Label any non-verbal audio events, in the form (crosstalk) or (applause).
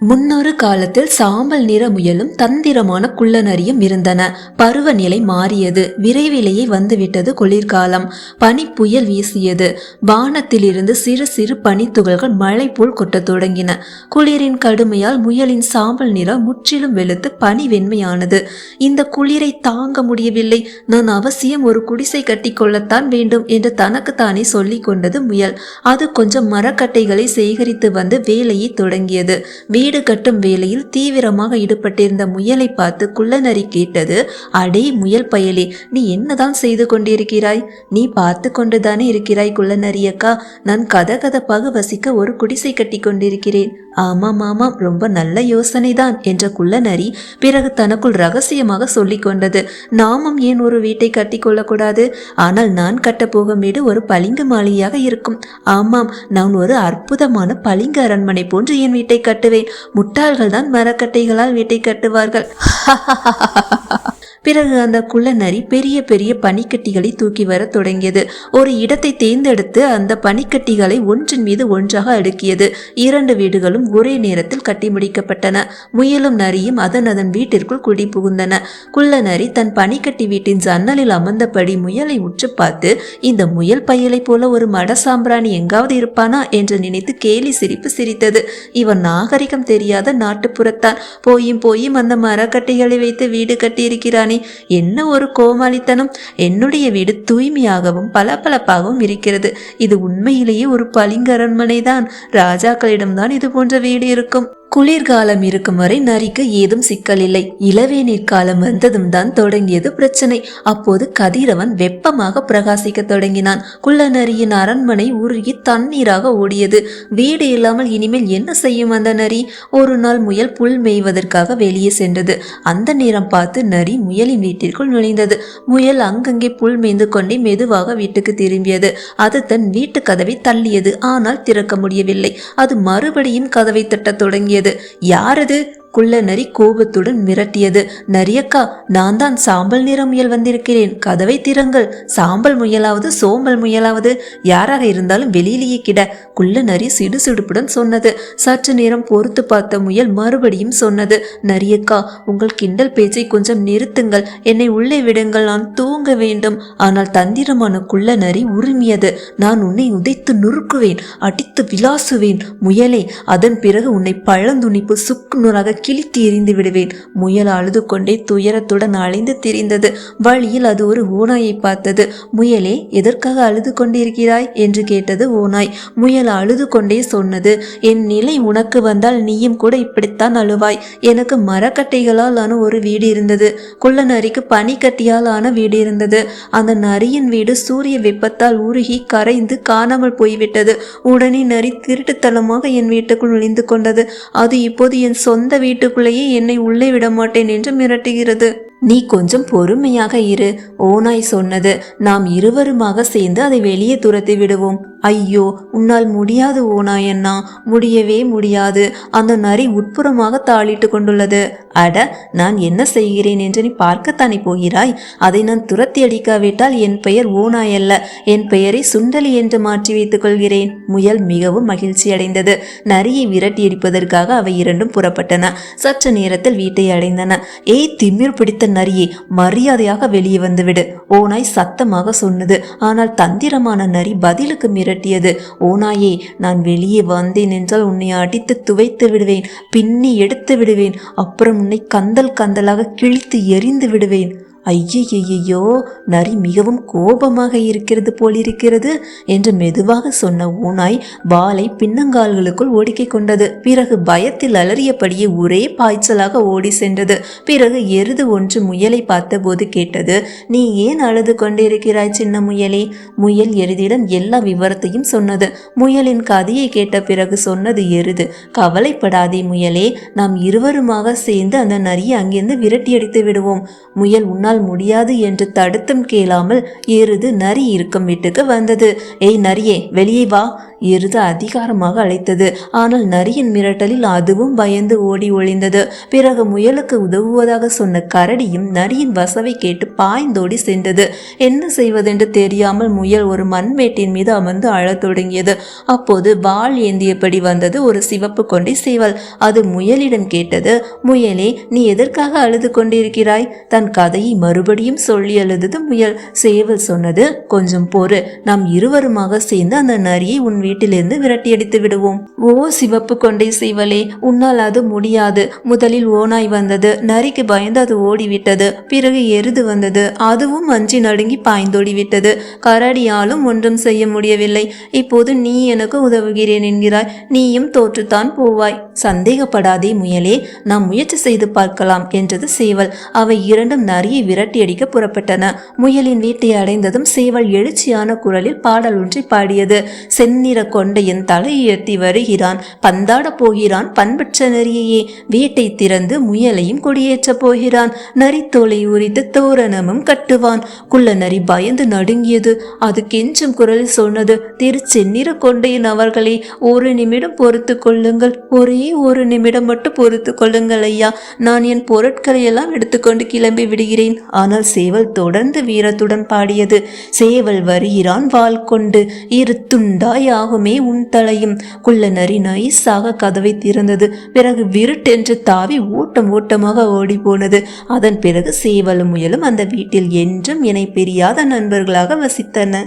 முன்னொரு காலத்தில் சாம்பல் நிற முயலும் தந்திரமான குள்ளநரியும் இருந்தன. பருவநிலை மாறியது. விரைவிலேயே வந்துவிட்டது குளிர்காலம். பனி புயல் வீசியது. வானத்திலிருந்து சிறு சிறு பனித்துகள்கள் மழை போல் கொட்டத் தொடங்கின. குளிரின் கடுமையால் முயலின் சாம்பல் நிறம் முற்றிலும் வெளுத்து பனி வெண்மையானது. இந்த குளிரை தாங்க முடியவில்லை. நான் அவசியம் ஒரு குடிசை கட்டி கொள்ளத்தான் வேண்டும் என்று தனக்குத்தானே சொல்லிக் கொண்டது முயல். அது கொஞ்சம் மரக்கட்டைகளை சேகரித்து வந்து வேலையை தொடங்கியது. வீடு கட்டும் வேலையில் தீவிரமாக ஈடுபட்டிருந்த முயலை பார்த்து குள்ளநரி கேட்டது அடே முயல் பயலே நீ என்னதான் செய்து கொண்டிருக்கிறாய்? நீ பார்த்து கொண்டுதானே இருக்கிறாய் குள்ளநரி அக்கா. நான் கதகதப்பாக வசிக்க ஒரு குடிசை கட்டி கொண்டிருக்கிறேன். ஆமாம் ஆமாம் ரொம்ப நல்ல யோசனைதான் என்ற குள்ளநரி பிறகு தனக்குள் ரகசியமாக சொல்லிக் கொண்டது. நாமும் ஏன் ஒரு வீட்டை கட்டி கொள்ளக்கூடாது? ஆனால் நான் கட்டப்போகும் வீடு ஒரு பளிங்கு மாளிகையாக இருக்கும். ஆமாம் நான் ஒரு அற்புதமான பளிங்கு அரண்மனை போன்று என் வீட்டை கட்டுவேன். முட்டாள்கள் தான் மரக்கட்டைகளால் வீட்டை கட்டுவார்கள். (laughs) பிறகு அந்த குள்ளநரி பெரிய பெரிய பனிக்கட்டிகளை தூக்கி வர தொடங்கியது. ஒரு இடத்தை தேர்ந்தெடுத்து அந்த பனிக்கட்டிகளை ஒன்றின் மீது ஒன்றாக அடுக்கியது. இரண்டு வீடுகளும் ஒரே நேரத்தில் கட்டி முடிக்கப்பட்டன. முயலும் நரியும் அதன் அதன் வீட்டிற்குள் குடி புகுந்தன. குள்ளநரி தன் பனிக்கட்டி வீட்டின் ஜன்னலில் அமர்ந்தபடி முயலை உற்று பார்த்து இந்த முயல் பயலை போல ஒரு மட சாம்பிராணி எங்காவது இருப்பானா? என்று நினைத்து கேலி சிரிப்பு சிரித்தது. இவன் நாகரிகம் தெரியாத நாட்டுப்புறத்தான். போயும் போயும் அந்த மரக்கட்டைகளை வைத்து வீடு கட்டியிருக்கிறான் என்ன ஒரு கோமாளித்தனம். என்னுடைய வீடு தூய்மையாகவும் பளபளப்பாகவும் இருக்கிறது. இது உண்மையிலேயே ஒரு பளிங்கரண்மனை தான் ராஜாக்களிடம்தான் இது போன்ற வீடு இருக்கும். குளிர்காலம் இருக்கும் வரை நரிக்கு ஏதும் சிக்கல் இல்லை இளவேநீர் காலம் வந்ததும் தான் தொடங்கியது பிரச்சனை. அப்போது கதிரவன் வெப்பமாக பிரகாசிக்க தொடங்கினான். குள்ள நரியின் அரண்மனை உருகி தண்ணீராக ஓடியது. வீடு இல்லாமல் இனிமேல் என்ன செய்யும் அந்த நரி? ஒரு நாள் முயல் புல் மேய்வதற்காக வெளியே சென்றது. அந்த நேரம் பார்த்து நரி முயலின் வீட்டிற்குள் நுழைந்தது. முயல் அங்கங்கே புல் மேய்ந்து கொண்டே மெதுவாக வீட்டுக்கு திரும்பியது. அது தன் வீட்டு கதவை தள்ளியது. ஆனால் திறக்க முடியவில்லை. அது மறுபடியும் கதவை தட்டத் தொடங்கியது. யாரது? குள்ள நரி கோபத்துடன் மிரட்டியது. நரியக்கா நான் தான் சாம்பல் நிற முயல் வந்திருக்கிறேன். கதவை திறங்கள். சாம்பல் முயலாவது சோம்பல் முயலாவது. யாராக இருந்தாலும் வெளியிலேயே கிட. குள்ள நரி சிடுசிடுப்புடன் சொன்னது. சற்று நேரம் பொறுத்து பார்த்த முயல் மறுபடியும் சொன்னது. நரியக்கா உங்கள் கிண்டல் பேச்சை கொஞ்சம் நிறுத்துங்கள். என்னை உள்ளே விடுங்கள். நான் தூங்க வேண்டும். ஆனால் தந்திரமான குள்ள நரி உரிமையது. நான் உன்னை உதைத்து நுறுக்குவேன். அடித்து விளாசுவேன் முயலே அதன் பிறகு உன்னை பழந்துணிப்பு சுக்கு நூறாக கிழித்து எறிந்து விடுவேன். முயல் அழுது கொண்டே துயரத்துடன் அலைந்து திரிந்தது. வழியில் அது ஒரு ஓநாயை பார்த்தது. முயலே எதற்காக அழுது கொண்டிருக்கிறாய்? என்று கேட்டது ஓநாய். முயல் அழுது கொண்டே சொன்னது என் நிலை உனக்கு வந்தால் நீயும் கூட இப்படித்தான் அழுவாய். எனக்கு மரக்கட்டைகளால் ஆன ஒரு வீடு இருந்தது. குள்ள நரிக்கு பனிக்கட்டியால் ஆன வீடு இருந்தது. அந்த நரியின் வீடு சூரிய வெப்பத்தால் உருகி கரைந்து காணாமல் போய்விட்டது. உடனே நரி திருட்டுத்தனமாக என் வீட்டுக்குள் நுழைந்து கொண்டது. அது இப்போது என் சொந்த வீட்டுக்குள்ளேயே என்னை உள்ளே விட மாட்டேன் என்று மிரட்டுகிறது. நீ கொஞ்சம் பொறுமையாக இரு ஓநாய் சொன்னது. நாம் இருவருமாக சேர்ந்து அதை வெளியே துரத்தி விடுவோம். ஐயோ உன்னால் முடியாது ஓநாய் முடியவே முடியாது. அந்த நரி உட்புறமாக தாளிட்டு கொண்டுள்ளது. அட நான் என்ன செய்கிறேன் என்று நீ பார்க்கத்தானே போகிறாய்? அதை நான் துரத்தி அடிக்காவிட்டால் என் பெயர் ஓநாய் அல்ல. என் பெயரை சுண்டலி என்று மாற்றி வைத்துக் கொள்கிறேன். முயல் மிகவும் மகிழ்ச்சி அடைந்தது. நரியை விரட்டி அடிப்பதற்காக அவை இரண்டும் புறப்பட்டன. சற்று நேரத்தில் வீட்டை அடைந்தன. ஏய் திமிர் பிடித்த நரியே மரியாதையாக வெளியே வந்துவிடு. ஓநாய் சத்தமாக சொன்னது. ஆனால் தந்திரமான நரி பதிலுக்கு மிரட்டியது ஓநாயே நான் வெளியே வந்தேன் என்றால் உன்னை அடித்து துவைத்து விடுவேன் பின்னி எடுத்து விடுவேன் அப்புறம் உன்னை கந்தல் கந்தலாக கிழித்து எரிந்து விடுவேன். ஐயையையோ நரி மிகவும் கோபமாக இருக்கிறது போலிருக்கிறது என்று மெதுவாக சொன்ன ஊனாய் வாளை பின்னங்கால்களுக்குள் ஒடுக்கிக் கொண்டது. பிறகு பயத்தில் அலறியபடியே ஒரே பாய்ச்சலாக ஓடி சென்றது. பிறகு எருது ஒன்று முயலை பார்த்தபோது கேட்டது நீ ஏன் அழுது கொண்டிருக்கிறாய் சின்ன முயலே? முயல் எருதிடம் எல்லா விவரத்தையும் சொன்னது. முயலின் கதையை கேட்ட பிறகு சொன்னது எருது கவலைப்படாதே முயலே நாம் இருவருமாக சேர்ந்து அந்த நரியை அங்கிருந்து விரட்டி அடித்து விடுவோம். முயல் உன்னால் முடியாது என்று தடுத்தும் கேளாமல் எருது நரி இருக்கும் வீட்டுக்கு வந்தது. ஏய் நரியே வெளியே வா. எருது அதிகாரமாக அழைத்தது. ஆனால் நரியின் மிரட்டலில் அதுவும் பயந்து ஓடி ஒளிந்தது. பிறகு முயலுக்கு உதவுவதாக சொன்ன கரடியும் நரியின் வசவை கேட்டு பாய்ந்தோடி சென்றது. என்ன செய்வதென்று தெரியாமல் முயல் ஒரு மண்மேட்டின் மீது அமர்ந்து அழத் தொடங்கியது. அப்போது வாள் ஏந்தியபடி வந்தது ஒரு சிவப்பு கொண்டை சேவல். அது முயலிடம் கேட்டது முயலே நீ எதற்காக அழுது கொண்டிருக்கிறாய்? தன் கதையை மறுபடியும் சொல்லி அழுதது முயல். சேவல் சொன்னது கொஞ்சம் பொறு. நாம் இருவருமாக சேர்ந்து அந்த நரியை உன் வீட்டிலிருந்து விரட்டியடித்து விடுவோம். ஓ சிவப்பு கொண்டை சேவலே உன்னால் அது முடியாது. முதலில் ஓனாய் வந்தது. நரிக்கு பயந்து அது ஓடிவிட்டது. பிறகு எருது வந்தது. அதுவும் அஞ்சி நடுங்கி பாய்ந்தோடிவிட்டது கரடியாலும் ஒன்றும் செய்ய முடியவில்லை. இப்போது நீ எனக்கு உதவுகிறேன் என்கிறாய். நீயும் தோற்றுத்தான் போவாய். சந்தேகப்படாதே முயலே. நாம் முயற்சி செய்து பார்க்கலாம் என்றது சேவல். அவை இரண்டும் நரியை விரட்டியடிக்க புறப்பட்டன. முயலின் வீட்டை அடைந்ததும் சேவல் எழுச்சியான குரலில் பாடல் ஒன்றை பாடியது. செந்நிற கொண்டையன் தலை உயர்த்தி வருகிறான். பந்தாட போகிறான். பண்பற்ற நரியையே வீட்டை திறந்து முயலையும் குடியேற்றப் போகிறான். நரித்தோலை உரித்து தோரணமும் கட்டுவான். குள்ள நரி பயந்து நடுங்கியது. அது கெஞ்சும் குரலில் சொன்னது. திருச்செந்நிற கொண்டையன் அவர்களே ஒரு நிமிடம் பொறுத்து கொள்ளுங்கள். ஒரே ஒரு நிமிடம் மட்டும் பொறுத்து கொள்ளுங்கள் ஐயா. நான் என் பொருட்களை எல்லாம் எடுத்துக்கொண்டு கிளம்பி விடுகிறேன். ஆனால் சேவல் தொடர்ந்து வீரத்துடன் பாடியது. சேவல் வருகிறான் வாள் கொண்டு. இரு துண்டாய் ஆகுமே உன் தலையும். குள்ள நரி நைஸாக கதவை திறந்தது. பிறகு விருட்டென்று தாவி ஓட்டம் ஓட்டமாக ஓடி போனது அதன் பிறகு சேவலும் முயலும் அந்த வீட்டில் என்றும் இணை பிரியாத நண்பர்களாக வசித்தன.